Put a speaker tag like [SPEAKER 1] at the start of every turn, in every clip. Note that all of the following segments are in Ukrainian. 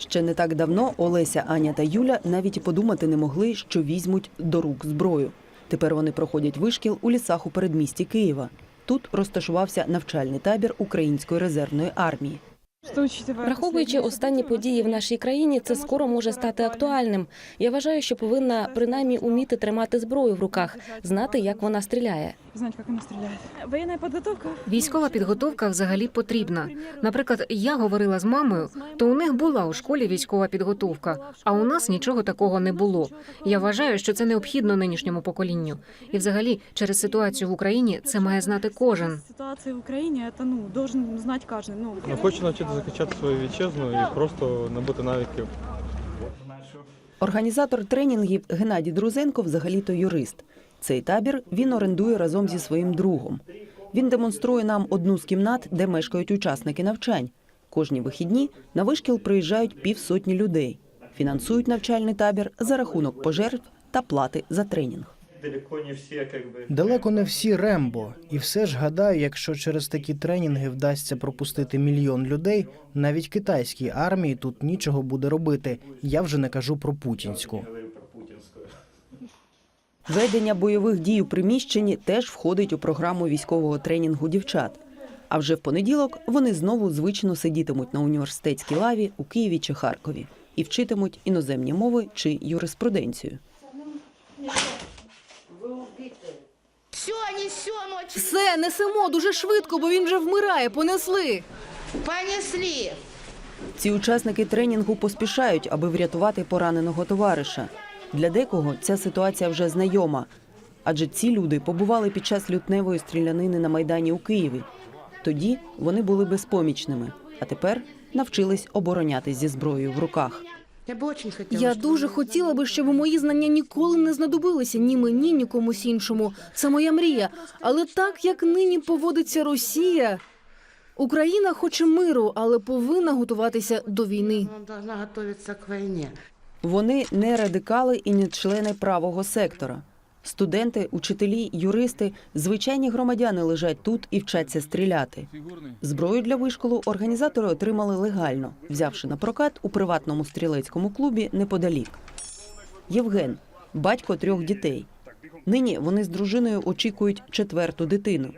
[SPEAKER 1] Ще не так давно Олеся, Аня та Юля навіть подумати не могли, що візьмуть до рук зброю. Тепер вони проходять вишкіл у лісах у передмісті Києва. Тут розташувався навчальний табір Української резервної армії.
[SPEAKER 2] Враховуючи останні події в нашій країні, це скоро може стати актуальним. Я вважаю, що повинна принаймні уміти тримати зброю в руках, знати, як вона стріляє.
[SPEAKER 3] знать, как она стреляет. Военная подготовка.
[SPEAKER 4] Військова підготовка взагалі потрібна. Наприклад, я говорила з мамою, то у них була у школі військова підготовка, а у нас нічого такого не було. Я вважаю, що це необхідно нинішньому поколінню. І, взагалі, через ситуацію в Україні це має знати кожен.
[SPEAKER 3] Ситуация в Украине, это, ну, должен знать каждый. Ну,
[SPEAKER 5] Ну, хочу навчити захищати свою вітчизну і просто набути навиків.
[SPEAKER 1] Організатор тренінгів Геннадій Друзенко взагалі-то юрист. Цей табір він орендує разом зі своїм другом. Він демонструє нам одну з кімнат, де мешкають учасники навчань. Кожні вихідні на вишкіл приїжджають півсотні людей. Фінансують навчальний табір за рахунок пожертв та плати за тренінг.
[SPEAKER 6] Далеко не
[SPEAKER 7] всі Рембо, і все ж гадаю, якщо через такі тренінги вдасться пропустити мільйон людей, навіть китайській армії тут нічого буде робити. Я вже не кажу про путінську.
[SPEAKER 1] Ведення бойових дій у приміщенні теж входить у програму військового тренінгу дівчат. А вже в понеділок вони знову звично сидітимуть на університетській лаві у Києві чи Харкові і вчитимуть іноземні мови чи юриспруденцію.
[SPEAKER 8] Все, несем.
[SPEAKER 9] Все, несемо дуже швидко, бо він вже вмирає. Понесли.
[SPEAKER 8] Понесли.
[SPEAKER 1] Ці учасники тренінгу поспішають, аби врятувати пораненого товариша. Для декого ця ситуація вже знайома, адже ці люди побували під час лютневої стрілянини на майдані у Києві. Тоді вони були безпомічними, а тепер навчились оборонятись зі зброєю в руках.
[SPEAKER 8] Я бы очень хотела.
[SPEAKER 9] Я
[SPEAKER 8] чтобы
[SPEAKER 9] дуже
[SPEAKER 8] вы
[SPEAKER 9] хотіла би, щоб мої знання ніколи не знадобилися ні мені, ні комусь іншому. Це моя мрія. Але так як нині поводиться Росія, Україна хоче миру, але повинна готуватися до війни.
[SPEAKER 8] Она должна готовиться к войне.
[SPEAKER 1] Вони не радикали і не члени правого сектора. Студенти, учителі, юристи, звичайні громадяни лежать тут і вчаться стріляти. Зброю для вишколу організатори отримали легально, взявши на прокат у приватному стрілецькому клубі неподалік. Євген, батько трьох дітей. Нині вони з дружиною очікують четверту дитину.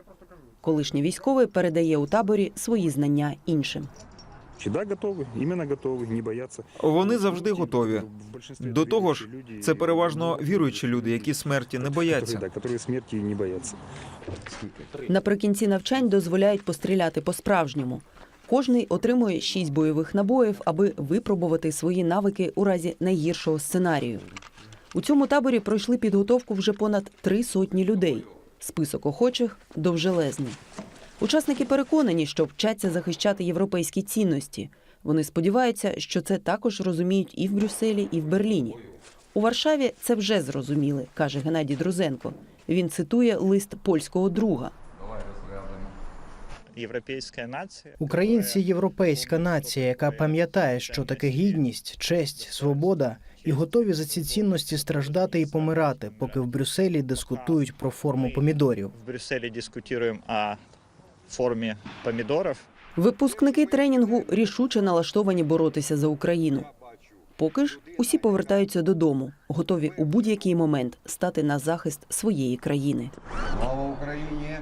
[SPEAKER 1] Колишній військовий передає у таборі свої знання іншим.
[SPEAKER 10] Всегда готовы, іменно готові, не бояться.
[SPEAKER 11] Вони завжди готові. До того ж, це переважно віруючі люди, які смерті не бояться.
[SPEAKER 10] Які смерті не бояться.
[SPEAKER 1] Наприкінці навчань дозволяють постріляти по-справжньому. Кожний отримує шість бойових набоїв, аби випробувати свої навики у разі найгіршого сценарію. У цьому таборі пройшли підготовку вже понад три сотні людей. Список охочих довжелезний. Учасники переконані, що вчаться захищати європейські цінності. Вони сподіваються, що це також розуміють і в Брюсселі, і в Берліні. У Варшаві це вже зрозуміли, каже Геннадій Друзенко. Він цитує лист польського друга.
[SPEAKER 6] Європейська нація.
[SPEAKER 7] Українці європейська нація, яка пам'ятає, що таке гідність, честь, свобода, і готові за ці цінності страждати і помирати, поки в Брюсселі дискутують про форму помідорів.
[SPEAKER 6] В Брюсселі дискутуємо о формі помідорів.
[SPEAKER 1] Випускники тренінгу рішуче налаштовані боротися за Україну. Поки ж усі повертаються додому, готові у будь-який момент стати на захист своєї країни.
[SPEAKER 12] Слава Україні!